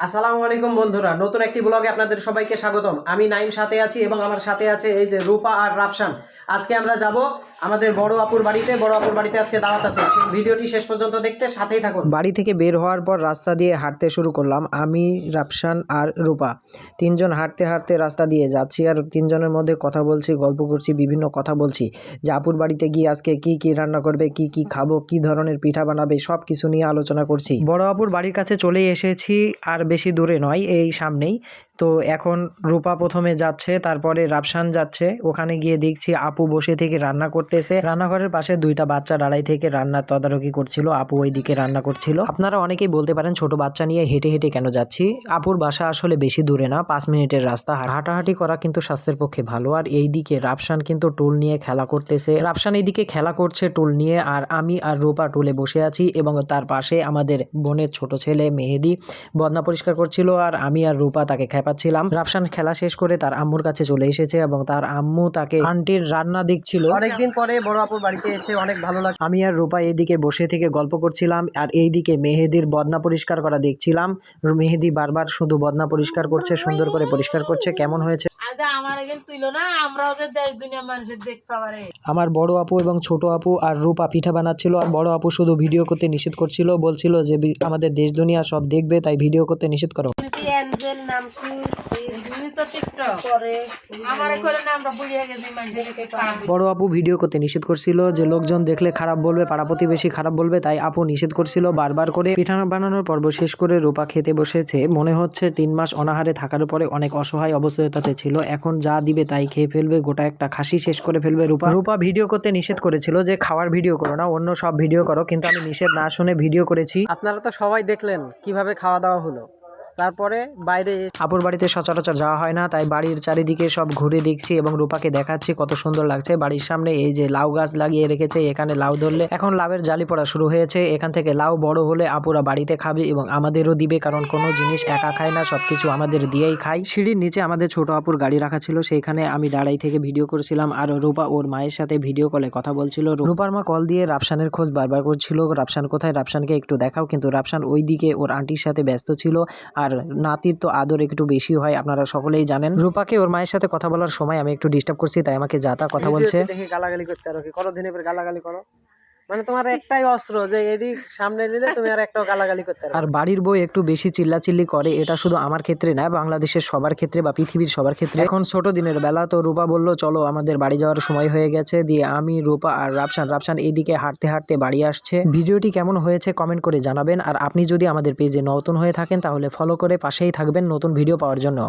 আসসালামু আলাইকুম বন্ধুরা নতুন একটি ব্লগে আপনাদের সবাইকে স্বাগতম। আমি নাইম সাথে আছি এবং আমার সাথে আছে এই যে রূপা আর রাফসান। আজকে আমরা যাব আমাদের বড় আপুর বাড়িতে বড় আপুর বাড়িতে আজকে দাওয়াত আছে। সেই ভিডিওটি শেষ পর্যন্ত দেখতে সাথেই থাকুন। বাড়ি থেকে বের হওয়ার পর রাস্তা দিয়ে হাঁটতে শুরু করলাম। আমি রাফসান আর রূপা। তিনজন হাঁটতে হাঁটতে রাস্তা দিয়ে যাচ্ছি আর তিনজনের মধ্যে কথা বলছি গল্প করছি বিভিন্ন কথা বলছি। যে আপুর বাড়িতে গিয়ে আজকে কি কি রান্না করবে কি কি খাব কি ধরনের পিঠা বানাবে সব কিছু নিয়ে আলোচনা করছি। বড় আপুর বাড়ির কাছে চলে এসেছি আর বেশি দূরে নয়, এই সামনেই। তো এখন রূপা প্রথমে যাচ্ছে, তারপরে রাফসান যাচ্ছে। ওখানে গিয়ে দেখছি আপু বসে থেকে রান্না করতেছে। রান্নাঘরের পাশে দুইটা বাচ্চা দাঁড়াই থেকে রান্নার তদারকি করছিল। আপু ওই দিকে রান্না করছিল। আপনারা অনেকেই বলতে পারেন ছোট বাচ্চা নিয়ে হেঁটে হেঁটে কেন যাচ্ছি? আপুর বাসা আসলে বেশি দূরে না, পাঁচ মিনিটের রাস্তা। হাঁটাহাঁটি করা কিন্তু স্বাস্থ্যের পক্ষে ভালো। আর এই দিকে রাফসান কিন্তু টুল নিয়ে খেলা করতেছে। রাফসান এইদিকে খেলা করছে টুল নিয়ে। আর আমি আর রূপা টুলে বসে আছি এবং তার পাশে আমাদের বোনের ছোট ছেলে মেহেদি বদনা পরিষ্কার করছিল আর আমি আর রূপা তাকে খেপাচ্ছিলাম। রাফসান খেলা শেষ করে তার আম্মুর কাছে চলে এসেছে এবং তার আম্মু তাকে আন্টির রান্না দিচ্ছিল। অনেকদিন পরে বড় আপুর বাড়িতে এসে অনেক ভালো লাগে আমি আর রূপা এইদিকে বসে থেকে গল্প করছিলাম আর এইদিকে মেহেদির বদনা পরিষ্কার করা দেখছিলাম। মেহেদি বারবার শুধু বদনা পরিষ্কার করছে সুন্দর করে পরিষ্কার করছে কেমন হয়েছে আমার পারে আমার বড় আপু এবং ছোট আপু আর রূপা পিঠা বানাচ্ছিল আর বড় আপু শুধু ভিডিও করতে নিষেধ করছিল বলছিল যে আমাদের দেশ দুনিয়া সব দেখবে তাই ভিডিও করতে নিষেধ করো। বড় আপু ভিডিও করতে নিষেধ করছিল যে লোকজন দেখলে খারাপ বলবে পাড়া প্রতিবেশী খারাপ বলবে তাই আপু নিষেধ করছিল বারবার করে। পিঠা বানানোর পর্ব শেষ করে রূপা খেতে বসেছে। মনে হচ্ছে তিন মাস অনাহারে থাকার পরে অনেক অসহায় অবস্থাতে ছিল। এখন যা দিবে তাই খেয়ে ফেলবে, গোটা একটা খাসি শেষ করে ফেলবে রূপা। রূপা ভিডিও করতে নিষেধ করেছিল যে, খাওয়ার ভিডিও করো না, অন্য সব ভিডিও করো, কিন্তু আমি নিষেধ না শুনে ভিডিও করেছি। আপনারা তো সবাই দেখলেন কীভাবে খাওয়া দাওয়া হলো। তারপরে বাইরে আপুর বাড়িতে সচরাচর যাওয়া হয় না, তাই বাড়ির চারিদিকে সব ঘুরে দেখছি এবং রূপাকে দেখাচ্ছি কত সুন্দর লাগছে। বাড়ির সামনে এই যে লাউ গাছ লাগিয়ে রেখেছে, এখানে লাউ ধরলে এখন লাউয়ের জালি পড়া শুরু হয়েছে। এখান থেকে লাউ বড় হলে আপুরা বাড়িতে খাবে এবং আমাদেরও দিবে, কারণ কোনো জিনিস একা খায় না, সবকিছু আমাদের দিয়েই খাই সিঁড়ির নিচে আমাদের ছোট আপুর গাড়ি রাখা ছিল, সেইখানে আমি দাঁড়াই থেকে ভিডিও করেছিলাম আর রূপা ওর মায়ের সাথে ভিডিও কলে কথা বলছিল। রূপার মা কল দিয়ে রাফসানের খোঁজ বারবার করছিল, রাফসান কোথায়? রাফসানকে একটু দেখাও। কিন্তু রাফসান ওইদিকে ওর আন্টির সাথে ব্যস্ত ছিল আর নাতির তো আদর একটু বেশি হয় আপনারা সকলেই জানেন। রূপাকে ওর মায়ের সাথে কথা বলার সময় আমি একটু ডিস্টার্ব করছি তাই আমাকে যা তা কথা বলছে। দেখে গালাগালি করতে আর কি? করো দিনে গালাগালি করো? মানে তোমার একটাই অস্ত্র যে এডি সামনে নিলে তুমি আর একটাও গালাগালি করতে আর বাড়ির বউ একটু বেশি চিল্লাচিল্লি করে, এটা শুধু আমার ক্ষেত্রে না, বাংলাদেশের সবার ক্ষেত্রে বা পৃথিবীর সবার ক্ষেত্রে। এখন ছোট দিনের বেলা তো রূপা বলল, চলো আমাদের বাড়ি যাওয়ার সময় হয়ে গেছে। দিয়ে আমি, রূপা আর রাফসান রাফসান এদিকে হাঁটতে হাঁটতে বাড়ি আসছে। ভিডিওটি কেমন হয়েছে কমেন্ট করে জানাবেন। আর আপনি যদি আমাদের পেজে নতুন হয়ে থাকেন, তাহলে ফলো করে পাশেই থাকবেন নতুন ভিডিও পাওয়ার জন্য।